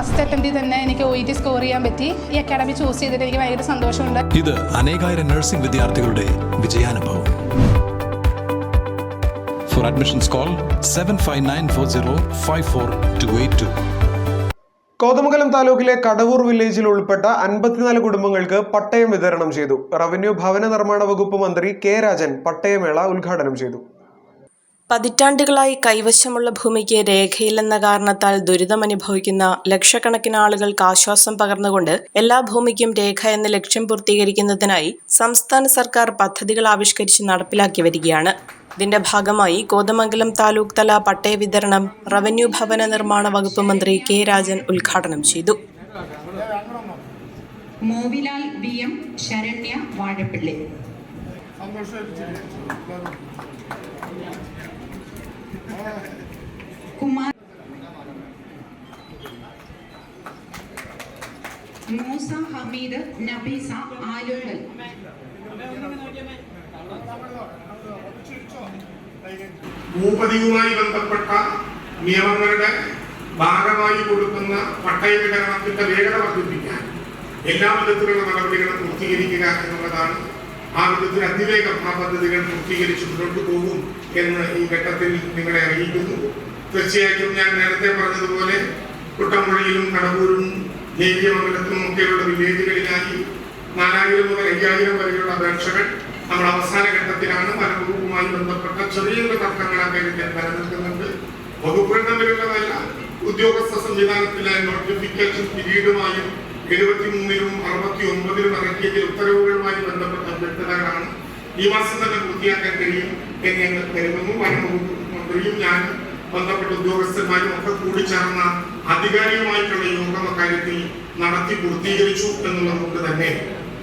First അറ്റംപ്റ്റിൽ തന്നെ എനിക്ക് O T score ചെയ്യാൻ പറ്റി. ഈ അക്കാഡമി ചൂസ് ചെയ്തിട്ട് എനിക്ക് ഭയങ്കര സന്തോഷമുണ്ട്. ഇത് അനേകായിരം നഴ്സിംഗ് വിദ്യാർത്ഥികളുടെ വിജയാനുഭവം. For admissions call seven five nine four zero five four two eight two Kothamangalam താലൂക്കിലെ കടവൂർ വില്ലേജിൽ ഉൾപ്പെട്ട അൻപത്തിനാല് കുടുംബങ്ങൾക്ക് പട്ടയം വിതരണം ചെയ്തു. റവന്യൂ ഭവന നിർമ്മാണ വകുപ്പ് മന്ത്രി കെ രാജൻ പട്ടയമേള ഉദ്ഘാടനം ചെയ്തു. പതിറ്റാണ്ടുകളായി കൈവശമുള്ള ഭൂമിക്ക് രേഖയില്ലെന്ന കാരണത്താൽ ദുരിതമനുഭവിക്കുന്ന ലക്ഷക്കണക്കിന് ആളുകൾക്ക് ആശ്വാസം പകർന്നുകൊണ്ട് എല്ലാ ഭൂമിക്കും രേഖ എന്ന ലക്ഷ്യം പൂർത്തീകരിക്കുന്നതിനായി സംസ്ഥാന സർക്കാർ പദ്ധതികൾ ആവിഷ്കരിച്ച് നടപ്പിലാക്കി വരികയാണ്. ഇതിന്റെ ഭാഗമായി കോതമംഗലം താലൂക്ക് തല പട്ടയ വിതരണം റവന്യൂ ഭവന നിർമ്മാണ വകുപ്പ് മന്ത്രി കെ രാജൻ ഉദ്ഘാടനം ചെയ്തു. മോവിലാൽ വി എം ശരണ്യ വാഴപ്പിള്ളി. മൂസ ഹമീദ് നബീസ ആലുങ്കൽ ഭൂപതിയുമായി ബന്ധപ്പെട്ട നിയമങ്ങളുടെ ഭാഗമായി കൊടുക്കുന്ന പട്ടയ വിതരണത്തിന്റെ വേഗത വർദ്ധിപ്പിക്കാൻ എല്ലാ വിധത്തിലുള്ള നടപടികളും പൂർത്തീകരിക്കുക എന്നുള്ളതാണ് ആ വിധത്തിൽ അതിവേഗം ആ പദ്ധതികൾ പൂർത്തീകരിച്ച് മുന്നോട്ട് പോകും എന്ന് ഈ ഘട്ടത്തിൽ നിങ്ങളെ അറിയിക്കുന്നു. തീർച്ചയായിട്ടും ഞാൻ നേരത്തെ പറഞ്ഞതുപോലെ കുട്ടമ്പുഴയിലും കടവൂരും ദേവ്യമംഗലത്തും ഒക്കെയുള്ള വില്ലേജുകളിലായി നാലായിരം മുതൽ അയ്യായിരം വരെയുള്ള അപേക്ഷകൾ നമ്മൾ അവസാന ഘട്ടത്തിലാണ് വനവകുപ്പുമായി ബന്ധപ്പെട്ട ചെറിയ തർക്കങ്ങൾ അക്കാര്യത്തിൽ നിലനിൽക്കുന്നുണ്ട് വകുപ്പുകൾ തമ്മിലുള്ളതല്ല ഉദ്യോഗസ്ഥ സംവിധാനത്തിലെ നോട്ടിഫിക്കേഷൻ പീരീഡുമായും എഴുപത്തിമൂന്നിലും അറുപത്തി ഒമ്പതിലും ഇറക്കിയ ചില ഉത്തരവുകളുമായി ബന്ധപ്പെട്ട വ്യക്തതകളാണ്. ഈ മാസം തന്നെ പൂർത്തിയാക്കാൻ കഴിയും എന്ന് ഞങ്ങൾ കരുതുന്നു. വനംവകുപ്പ് മന്ത്രിയും ഞാനും ബന്ധപ്പെട്ട ഉദ്യോഗസ്ഥന്മാരും ഒക്കെ കൂടി ചേർന്ന ആധികാരികമായിട്ടുള്ള യോഗം അക്കാര്യത്തിൽ നടത്തി പൂർത്തീകരിച്ചു എന്നുള്ളത് കൊണ്ട് തന്നെ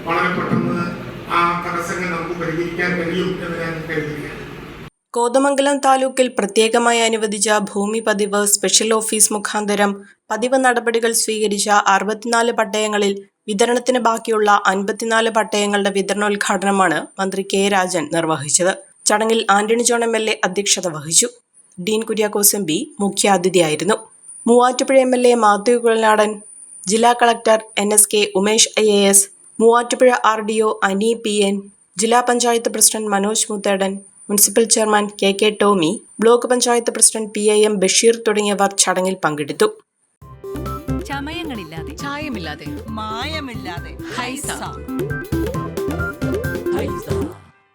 വളരെ പെട്ടെന്ന് ആ തടസ്സങ്ങൾ നമുക്ക് പരിഹരിക്കാൻ കഴിയും എന്ന് ഞാൻ കരുതുകയാണ്. കോതമംഗലം താലൂക്കിൽ പ്രത്യേകമായി അനുവദിച്ച ഭൂമി പതിവ് സ്പെഷ്യൽ ഓഫീസ് മുഖാന്തരം പതിവ് നടപടികൾ സ്വീകരിച്ച അറുപത്തിനാല് പട്ടയങ്ങളിൽ വിതരണത്തിന് ബാക്കിയുള്ള അൻപത്തിനാല് പട്ടയങ്ങളുടെ വിതരണോദ്ഘാടനമാണ് മന്ത്രി കെ രാജൻ നിർവഹിച്ചത്. ചടങ്ങിൽ Antony John M L A അധ്യക്ഷത വഹിച്ചു. Dean Kuriakose M P മുഖ്യാതിഥിയായിരുന്നു. Muvattupuzha M L A Mathew Kuzhalnadan ജില്ലാ collector N S K Umesh I A S Muvattupuzha R D O Ani P N ജില്ലാ panchayat president Manoj Muthedan municipal chairman K K Tomy block panchayat president P I M Basheer തുടങ്ങിയവർ ചടങ്ങിൽ പങ്കെടുത്തു. ചമയങ്ങളില്ലാതെ ചായമില്ലാതെ മായമില്ലാതെ ഹൈസ. ഹൈസ.